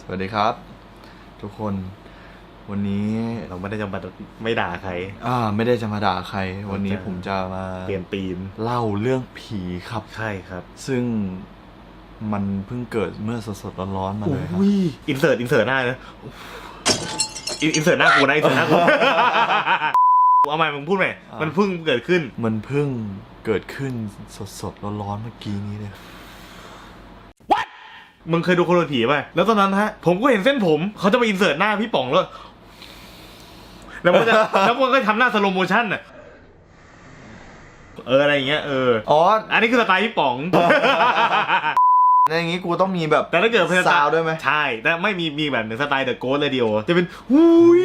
สวัสดีครับ ทุกคนวันนี้เราไม่ได้จะมาไม่ด่าใคร อ่า ไม่ได้จะมาด่าใคร วันนี้จะผมจะมาเปลี่ยนธีมเล่าเรื่องผีครับใช่ครับ ซึ่งมันเพิ่งเกิดเมื่อสดๆร้อนๆมาเลยครับอินเสิร์ตอินเสิร์ตหน้านะอินอินเสิร์ตหน้ากูนะอินเสิร์ตหน้ากูเอาใหม่มึงพูดใหม่อ่ามัมันเพิ่งเกิดขึ้น มันเพิ่งเกิดขึ้นสดๆร้อนๆเมื่อกี้นี้เลย มึงเคยดูคนโดนผีป่ะแล้วตอนนั้นฮะ ผมก็เห็นเส้นผมเขาจะไปอินเสิร์ตหน้าพี่ป๋องแล้วแล้วมันก็จะแล้วมันก็ทำหน้าสโลโมชั่นอะเอออะไรอย่างเงี้ยเอออ๋อ อันนี้คือสไตล์พี่ป๋อง ในอย่างงี้กูต้องมีแบบแต่ถ้าเกิดเป็นสไตซาวล์ด้วยไหม ใช่ แต่ไม่มีมีแบบหนึ่งสไตล์เดอะโกสเลยเดียวจะเป็นหุย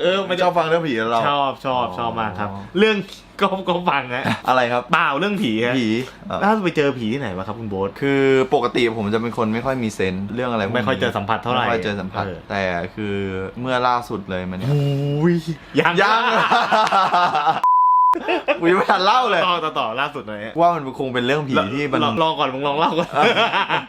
เออไม่มันชจะอบฟังเรื่องผีแล้วเรา ชอบชอบชอบมากครับ อ๋อ เรื่องก็ก็ฟังฮะอะไรครับ เปล่าเรื่องผีฮะผีอะล่าสุดไปเจอผีที่ไหนมาครับคุณโบ๊ท คือปกติผมจะเป็นคนไม่ค่อยมีเซนส์เรื่องอะไรพวกนี้ไม่ค่อยเจอสัมผัสเท่าไหร่ไม่ค่อยเจอสัมผัส เออ แต่คือเมื่อล่าสุดเลยมันเนี่ยหุยยัง ยัง กูยังไม่ทันเล่าเลย ต่อต่อต่อล่าสุดหน่อยฮะว่ามันคงเป็นเรื่องผีที่มัน ลองลองก่อนมึงลองเล่าก่อน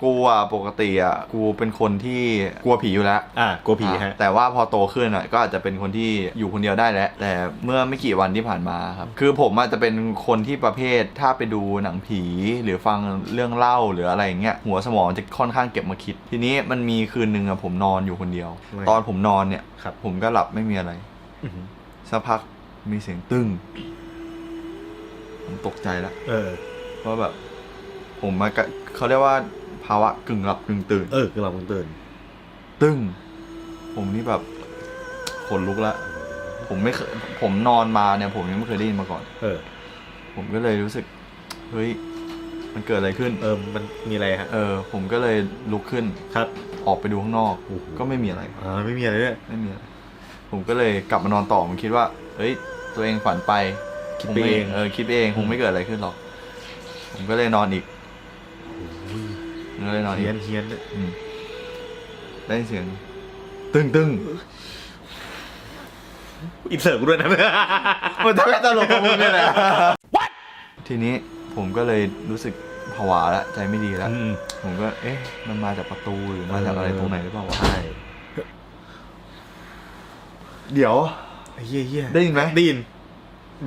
กูอะปกติอะกูเป็นคนที่กลัวผีอยู่แล้วอะกลัวผีฮะอะแต่ว่าพอโตขึ้นอะก็อาจจะเป็นคนที่อยู่คนเดียวได้แล้วแต่เมื่อไม่กี่วันที่ผ่านมาครับคือผมอาจจะเป็นคนที่ประเภทถ้าไปดูหนังผีหรือฟังเรื่องเล่าหรืออะไรอย่างเงี้ยหัวสมองจะค่อนข้างเก็บมาคิด ทีนี้มันมีคืนหนึ่งอะผมนอนอยู่คนเดียวไม่ตอนผมนอนเนี่ยครับผมก็หลับไม่มีอะไรอื้อหือสักพักมีเสียงตึ้ง ผมตกใจแล้วเออเพราะแบบ ผมมากะเขาเรียกว่าภาวะกึ่งหลับกึ่งตื่น เออคือเราเพิ่งตื่นตึ้ง ผมนี่แบบขนลุกละ ผมไม่เคย ผมนอนมาเนี่ย ผมยังไม่เคยได้ยินมาก่อน เออ ผมก็เลยรู้สึก เฮ้ย มันเกิดอะไรขึ้น เออมันมีอะไรฮะเออ ผมก็เลยลุกขึ้น ครับออกไปดูข้างนอก โอ้โหก็ไม่มีอะไร อ่าไม่มีอะไรด้วยไม่มีอะไร ผมก็เลยกลับมานอนต่อผมคิดว่า เฮ้ย ตัวเองฝันไป คิดงไปม่เองเออคิดไปเองคงไม่เกิดอะไรขึ้นหรอก ผมก็เลยนอนอีกก็เลยนอนอีเฮียกนเฮียนอืมได้ยินเสียง ตึ้งตึ้งอินเสิร์ตกูด้วยนะ มันจะไม่ตลกกับมึงเลยแหละ ทีนี้ผมก็เลยรู้สึกผวาแล้วใจไม่ดีแล้ว อืม ผมก็ เอ๊ะ มันมาจากประตูหรือมาจากอะไรตรงไหนหรือเปล่าวะใช่เดี๋ยวเฮียเฮียได้ยินไหม ได้ยิน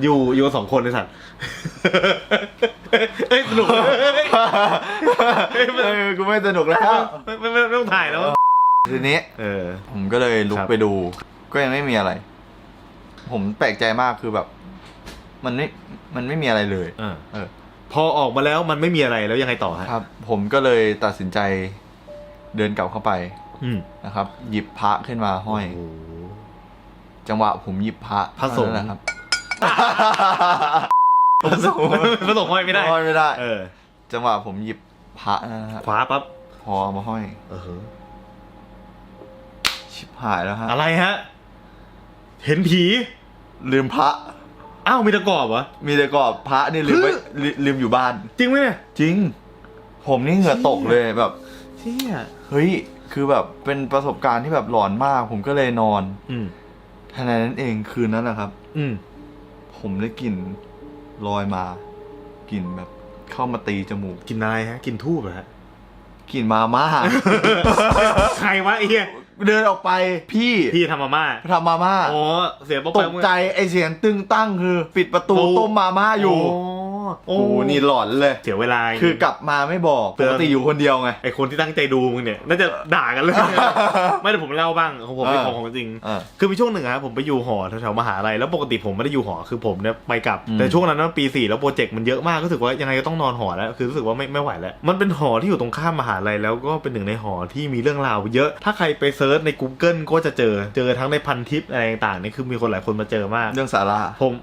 อยู่อยู่กันสองคนในสัตว์เฮ้ยสนุกเออกูไม่สนุกแล้ว ไม่ไม่ไม่ไม่ต้องถ่ายแล้วทีนี้ เออ ผมก็เลยลุกครับไปดู ก็ยังไม่มีอะไร ผมแปลกใจมากคือแบบ มันไม่มันไม่มีอะไรเลยอ่าเออ พอออกมาแล้วมันไม่มีอะไรแล้วยังไงต่อฮะครับ ผมก็เลยตัดสินใจเดินกลับเข้าไปอืมนะครับ หยิบพระขึ้นมาห้อย โโห จังหวะผมหยิบพระพระสงฆ์ เท่านั้นแหละครับ พระสงฆ์พระสงฆ์ห้อยไม่ได้ห้อยไม่ได้ เออ จังหวะผมหยิบพระนะฮะขวาปั๊บพอเอามาห้อย เออชิบหายแล้วฮะ อะไรฮะ เห็นผี ลืมพระ อ้าวมีตะกรอบเหรอ มีแต่กรอบพระนี่ลืมไว้คือลืลืมอยู่บ้าน จริงไหมเนี่ย จริง ผมนี่เหงื่อตกเลยแบบเชี่ยเฮ้ย คือแบบเป็นประสบการณ์ที่แบบหลอนมาก ผมก็เลยนอน อืมทันใดนั้นเองคืนนั้นนะครับ อืม ผมได้กลิ่นลอยมากลิ่นแบบเข้ามาตีจมูกกินอะไรฮะ กินทูบเหรอฮะ กลิ่นมาม่า ใครวะไอ้เหี้ยเดินออกไปพี่พี่ทำมาม่าทำมาม่า อ๋อเสียงป๊อปตกใจไอเสียงตึงตั้งคือ ปิดประตูต้มมาม่าอยู่โอ้ โอ้โหนี่หลอนเลย เสียเวลาคือกลับมาไม่บอกเตืปอนกติอยู่คนเดียวไงไอคนที่ตั้งใจดูมึงเนี่ยน่าจะด่ากันเลยไม่แต่ผมเล่าบ้างของผมเป็นเออของของจริงเออคือมีช่วงหนึ่งอะครับผมไปอยู่หอแถวๆมหาลัยแล้วปกติผมไม่ได้อยู่หอคือผมเนี่ยไปกลับอืมแต่ช่วงนั้นมันปีสี่แล้วโปรเจกต์มันเยอะมากรู้สึกว่ายังไงก็ต้องนอนหอแล้วคือรู้สึกว่าไม่ไม่ไหวแล้วมันเป็นหอที่อยู่ตรงข้ามมหาลัยแล้วก็เป็นหนึ่งในหอที่มีเรื่องราวเยอะ ถ้าใครไปเซิร์ชใน Google ก็จะเจอเจอทั้งในพันทิปอะไรต่างๆนี่คือมีคนหลายคนมาเจอมาก เรื่องสาระผม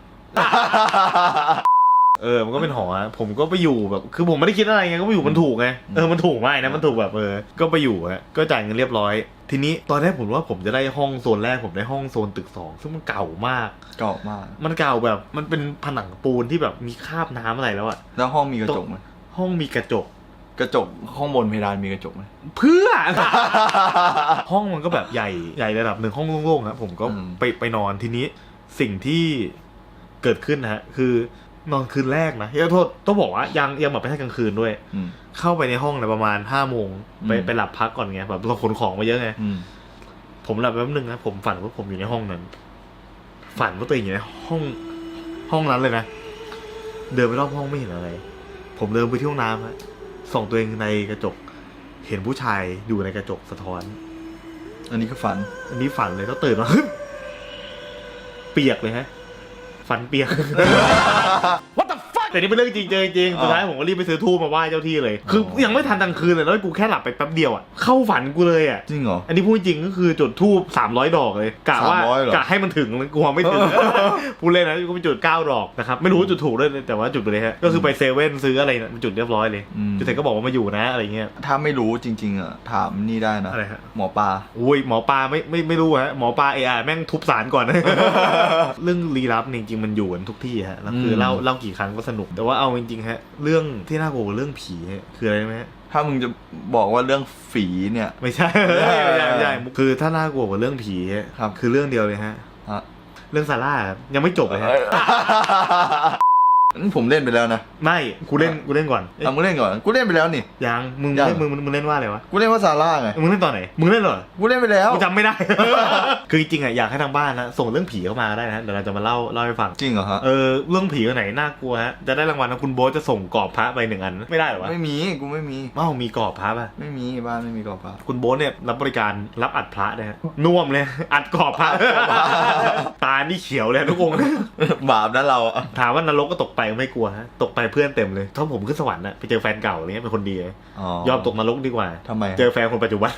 เออมันก็เป็นหออะผมก็ไปอยู่แบบ คือผมไม่ได้คิดอะไรไงก็ไปอยู่มันถูกไงเออมันถูกมากนะมันถูกแบบเออก็ไปอยู่ฮะก็จ่ายเงินเรียบร้อย ทีนี้ตอนแรกผมว่าผมจะได้ห้องโซนแรกผมได้ห้องโซนตึกสองซึ่งมันเก่ามาก เก่ามาก มันเก่าแบบมันเป็นผนังปูนที่แบบมีคราบน้ำอะไรแล้วอะแล้วห้องมีกระจกไหมห้องมีกระจก กระจกห้องบนเพดานมีกระจกไหม เพื่อ ห้องมันก็แบบใหญ่ใหญ่ระดับหนึ่งห้องโล่งๆครับผมก็อืม ไปไปนอนทีนี้สิ่งที่เกิดขึ้นนะฮะคือ นอนคืนแรกนะเฮ้ยโทษต้องบอกว่ายังยังแบบไม่ใช่กลางคืนด้วย อืม เข้าไปในห้องเนี่ยประมาณห้าโมงไปอืม ไปหลับพักก่อนไงแบบเราขนของมาเยอะไง อืม ผมหลับแป๊บนึงนะผมฝันว่าผมอยู่ในห้องนั้น ฝันว่าตัวเองอยู่ในห้อง ห้องนั้นเลยนะเดินไปรอบห้องไม่เห็นอะไร ผมเดินไปที่ห้องน้ำฮะส่องตัวเองในกระจก เห็นผู้ชายอยู่ในกระจกสะท้อน อันนี้ก็ฝัน อันนี้ฝันเลยแล้วตื่นมาฮึบเปียกเลยฮะ ฟันเปียก แต่นี่เป็นเรื่องจริงเจอจริงสุดท้ายผมก็รีบไปซื้อทูบมาไหว้เจ้าที่เลย คือยังไม่ทันกลางคืนเลยแล้วกูแค่หลับไปแป๊บเดียวอะเข้าฝันกูเลยอะจริงเหรออันนี้พูดจริงก็คือจุดทูบสามร้อยดอกเลยกะว่า300เหรอ กะให้มันถึงเลยกลัวไม่ถึงพูดเล่นนะกูไปจุดเก้าดอกนะครับไม่รู้ว่าจุดถูกด้วยแต่ว่าจุดไปเลยฮะก็คือไปเซเว่นซื้ออะไรนะจุดเรียบร้อยเลยอืม จุดเสร็จก็บอกว่ามาอยู่นะอะไรเงี้ย ถ้าไม่รู้จริง ๆอะถามนี่ได้นะอะไรฮะ หมอปลา อุ้ยหมอปลาไม่ไม่ไม่รู้ฮะหมอปลาเอไอแม่งทุบสารก่อน เรื่องลี้ลับเนี่ยจริงๆมันอยู่กันทุกที่ฮะแล้วคือมเล่าเล่ากี่ครั้งก็สนุกแต่ว่าเอาจริงๆฮะ เรื่องที่น่ากลัวกว่าเรื่องผีฮะคืออะไรรู้ไหมฮะถ้ามึงจะบอกว่าเรื่องฝีเนี่ยไม่ใช่ไม่ใช่ ไม่ใช่ไม่ใช่คือถ้าน่ากลัวกว่าเรื่องผีฮะครับ คือเรื่องเดียวเลยฮะ ฮะ เรื่องซาร่าครับยังไม่จบเลยฮะ นี่ผมเล่นไปแล้วนะ ไม่กูเล่นกูเล่นก่อนเอ๊ะเอามึงเล่นก่อน กูเล่นไปแล้วนี่ ยังมึงยังเล่นมึงมึงมึงเล่นว่าอะไรวะกูเล่นว่าซาร่าไง มึงเล่นตอนไหนมึงเล่นเหรอกูเล่นไปแล้ว กูจำไม่ได้ คือจริงๆอะอยากให้ทางบ้านนะส่งเรื่องผีเข้ามาก็ได้นะเดี๋ยวเราจะมาเล่าเล่าให้ฟัง จริงเหรอฮะ เออเรื่องผีอันไหนน่ากลัวฮะจะได้รางวัลนะคุณโบ๊ทจะส่งกรอบพระไปหนึ่งอันไม่ได้เหรอวะไม่มี กูไม่มีว้าวมีกรอบพระป่ะไม่มีบ้านไม่มีกรอบพระคุณโบ๊ทเนี่ยรับบริการรับอัดพระนะฮะน่วมเลย อัดกรอบพระตานี่เขียวเลยทุกองค์ บาปนะเราอะถามว่านรกก็ตกไปไม่กลัวฮะตกไปเพื่อนเต็มเลยถ้าผมขึ้นสวรรค์นะไปเจอแฟนเก่าอะไรเงี้ยเป็นคนดีเลยอ๋อยอมตกนรกดีกว่าทำไม เจอแฟนคนปัจจุบัน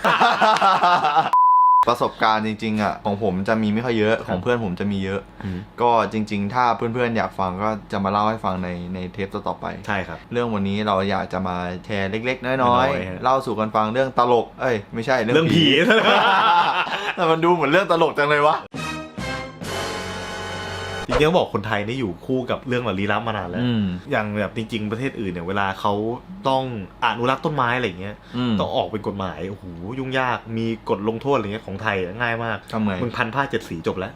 ประสบการณ์จริงๆอะของผมจะมีไม่ค่อยเยอะของเพื่อนผมจะมีเยอะก็จริง ๆ ถ้าเพื่อนๆอยากฟังก็จะมาเล่าให้ฟังในในเทปต่อๆไป ใช่ครับ เรื่องวันนี้เราอยากจะมาแชร์เล็ก ๆ น้อยน้อยๆฮะ ๆ เล่าสู่กันฟังเรื่องตลก เอ้ย ไม่ใช่เรื่องผี แต่มันดูเหมือนเรื่องตลกจังเลยวะ จริงๆต้องบอกคนไทยนี่อยู่คู่กับเรื่องแบบลี้ลับมานานแล้ว อืม อย่างแบบจริง ๆ ประเทศอื่นเนี่ยเวลาเขาต้องอนุรักษ์ต้นไม้อะไรเงี้ยอืม ต้องออกเป็นกฎหมายโอ้โหยุ่งยากมีกฎลงโทษอะไรเงี้ยของไทยอะง่ายมากทำไง มึงพันผ้าเจ็ดสีจบแล้ว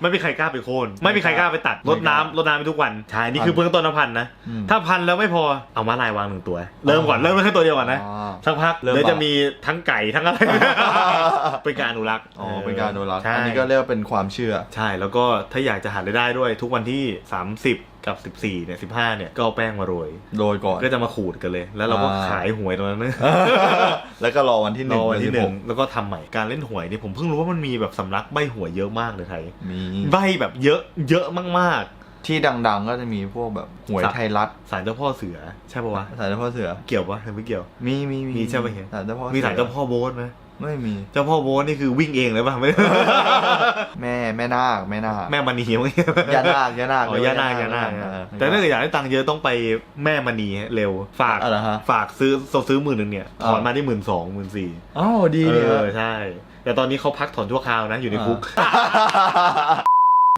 ไม่มีใครกล้าไปโค่นไม่มีใครกล้าไปตัดไม่รกดล้าน้ำรดน้ำไปทุกวันใช่นี่คือเบื้องต้นนะพันนะ อืมถ้าพันแล้วไม่พอเอามาลายวางหนึ่งตัว เริ่มก่อนเริ่มแค่ตัวเดียวก่อนนะอ๋อสักพักเริ่ม เดี๋ยวจะบาปมีทั้งไก่ทั้งอะไร เป็นการอนุรักษ์อ๋อเป็นการอนุรักษ์ใช่อันนี้ก็เรียกว่าเป็นความเชื่อ ใช่แล้วก็ถ้าอยากจะหารายได้ด้วยทุกวันที่ 30 กับ 14เนี่ย15เนี่ยก็เอาแป้งมาโรย โดยก่อน ก็จะมาขูดกันเลย แล้วเราก็อ่า ขายหวยตรงนั้นนะแล้วก็รอวันที่หรนึ่งอวันที่หนึ่ง16แล้วก็ทำใหม่การเล่นหวยเนี่ยผมเพิ่งรู้ว่ามันมีแบบสำนักใบหวยเยอะมากในไทยมี ใบแบบเยอะเยอะมาก ที่ดังๆ ก็จะมีพวกแบบหวยไทยรัฐๆศาลเจ้าพ่อเสือใช่ปะวะสารเจ้าพ่อเสือ เกี่ยวปะหรือไม่เกี่ยว มีมีมีใช่ปะเห็นสารเจ้าพ่อมีศาลสือเจ้าพ่อโบ๊ทไหม ไม่มี เจ้าพ่อโบ๊ทนี่คือวิ่งเองเลยป่ะไม่ แม่แม่นาคแม่นาคแม่มณีมั้งยานาคยานาคอ๋อยานาคยานาคเออแต่ถ้าเกิดอยากได้ตังค์เยอะต้องไปแม่มณีเร็ว ฝาก อะไรฮะ ฝากซื้อซื้อหมื่นหนึ่งเนี่ยถอนอ่ามมาได้หมื่นสองหมื่นสี่อ้าวดีเอเนี่ยอใช่ แต่ตอนนี้เขาพักถอนชั่วคราวนะอยู่ในคุก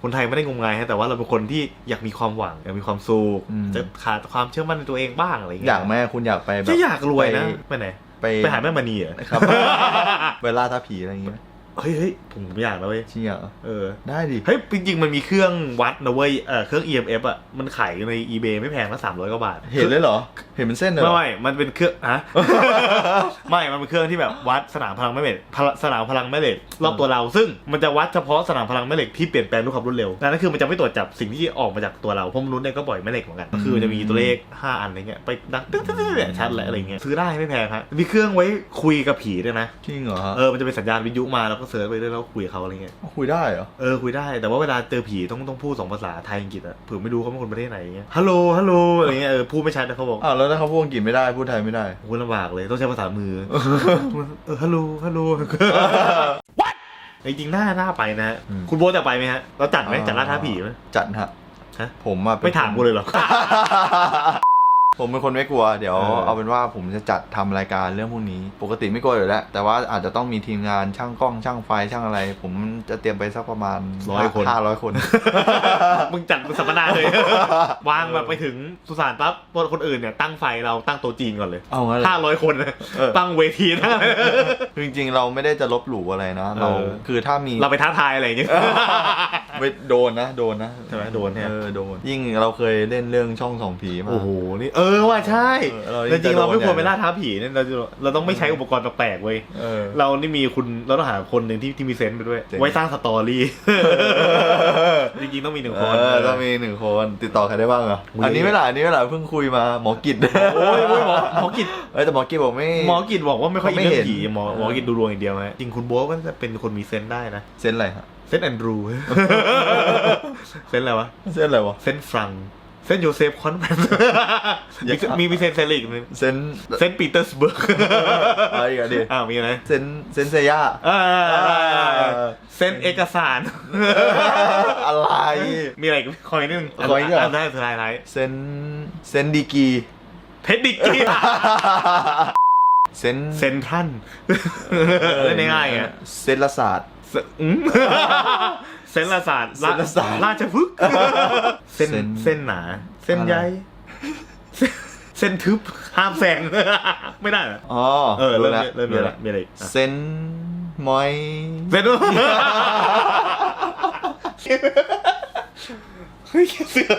คนไทยไม่ได้งมงายฮะแต่ว่าเราเป็นคนที่อยากมีความหวังอยากมีความสุขอืม จะขาดความเชื่อมั่นในตัวเองบ้างอะไรอย่างอเงี้ยากแม่คุณอยากไปแบบจะอยากรวยนะไปไปไหน ไปไปหาแม่มณีเหรอครับ เวลาท่าผีอะไรอย่างเงี้ย เฮ้ยเฮ้ยผมอยากนะเว้ยจริงเหรอเออ ได้ดิ เฮ้ยจริงๆมันมีเครื่องวัดนะเว้ยเออเครื่อง EMF อะมันขายใน eBay ไม่แพงนะสามร้อยกว่าบาท เห็นเลยเหรอ เห็นเป็นเส้นเลยเหรไม่อ ไม่มันเป็นเครื่องฮะไม่ มันเป็นเครื่องที่แบบวัดสนามพลังแม่เหล็กพลสนามพลังแม่เหล็กรอบตัวเรา ซึ่งมันจะวัดเฉพาะสนามพลังแม่เหล็กที่เปลี่ยนแปลงด้วยความรวดเร็วนั่นก็คือมันจะไม่ตรวจจับสิ่งที่ออกมาจากตัวเราเพราะมนุษย์เนี่ยก็ปล่อยแม่เหล็กเหมือนกันก็คือมันจะมีตัวเลข5อันอะไรเงี้ยไปดังตึ๊ดตึ๊ดตึ๊ดเนี่ยชัดแหละอะไรเงี้ยซื้อได้ไม่แพงครับมีเครื่องไว้คุยกับผีด้วยนะ จริงเหรอฮะ เออ มันจะเป็นสัญญาณวิทยุมาแล้วก็เสิร์ชไปเรื่อยแล้วคุยกับเขาอะไรเงี้ยคุยได้เหรอ เออคุยได้แต่ว่าเวลาเจอผีต้องต้องพูดสองภาษาไทยอังกฤษอะเผื่อไม่รู้เขาเป็นคนประเทศไหนอย่างเงี้ยฮัลโหลฮัลโหลอะไรเงี้ยเออพูดไม่ชัดนะเขาบอกอ้าวแล้วถ้าเขาพูดอังกฤษไม่ได้พูดไทยไม่ได้โอ้ยลำบากเลยต้องใช้ภาษามือเออฮัลโหลฮัลโหล What จริงๆหน้าหน้าไปนะฮะอืม คุณโบทจะไปไหมฮะเราจัดไหมจัดล่าท้าผีไหมจัดฮะ ฮะผมอะป็นไม่ถามกูเลยเหรอ ผมเป็นคนไม่กลัว เดี๋ยวเออ เอาเป็นว่าผมจะจัดทำรายการเรื่องพวกนี้ ปกติไม่กลัวอยู่แล้ว แต่ว่าอาจจะต้องมีทีมงานช่างกล้องช่างไฟช่างอะไร ผมจะเตรียมไปสักประมาณร้อยคน ห้าร้อยคน มึงจัดมึงสัมมนาเลย วางแบบไปถึงสุสานปั๊บคนอื่นเนี่ยตั้งไฟเราตั้งโต๊ะจีนก่อนเลยเอางั้นเลย ห้าร้อยคนนะเออ ตั้งเวทีนะคือจริงๆ เราไม่ได้จะลบหลู่อะไรนะ เราเออ คือถ้ามีเราไปท้าทายอะไรอย่างเงี้ยไม่โดนนะ โดนนะใช่ไหมโดนเนี่ย เออโดน ยิ่งเราเคยเล่นเรื่องช่องสองผีมา โอ้โห นี่ เออว่าใช่เออแต่จริงๆเราไม่ควรไปจะโดนล่าท้าผีเนี่ยเราจะเราต้องไม่ใช้อุปกรณ์แปลกๆเว้ยเออ เรานี่มีคุณเราต้องหาคนหนึ่งที่ที่มีเซนส์ไปด้วย เจ๋ง ไว้สร้างสตอรี่ จริงๆต้องมีหนึ่งคน เออต้องมีหนึ่งคนติดต่อใครได้บ้างอะอุ๊ยอันนี้ไม่หล่ะอันนี้ไม่หล่ะเพิ่งคุยมาหมอกิจโอ้ยโอ้ยหมอหมอกิจเอ้ยแต่หมอกิจบอกไม่ หมอกิจบอกว่าไม่ค่อยเขาไม่อินเรื่องเห็นผีหมอหมอกิจดูดวงอย่างเดียวฮะจริงคุณโบ๊ทก็จะเป็นคนมีเซนส์ได้นะเส้นอะไรฮะเซนต์แอนดรู เซนต์อะไรวะเส้นอะไรวะเซนต์ฟรัง เซนต์โยเซฟคอนแวนอย่ามีมีเซนต์เซริกนึงเส้นเซนต์ปีเตอร์สเบิร์กอะไรกันดิอ้าวมีอะไรเส้นเส้นเซย่าอ่าอเซนต์เอกสาร อะไร มีอะไรอีกคอยนิดนึงคอยอีกเหรอนได้สุดท้ายท้ายเส้นเส้นดีกีเทคนิคกี้เส้นเซนทรันเล่นง่ายๆไงเส้นละศาสตร์ เซอืมเซนละศาสตร์เซนละศาสตร์ราชพฤกษ์เส้นเส้น เส้นหนา เส้นใยเส้นเส้นทึบห้ามแซงไม่ได้เหรออ๋อเออเริ่มแล้วเริ่มมีอะไรมีอะไรอีกอะเส้นมอย เส้นเฮ้ยเสือ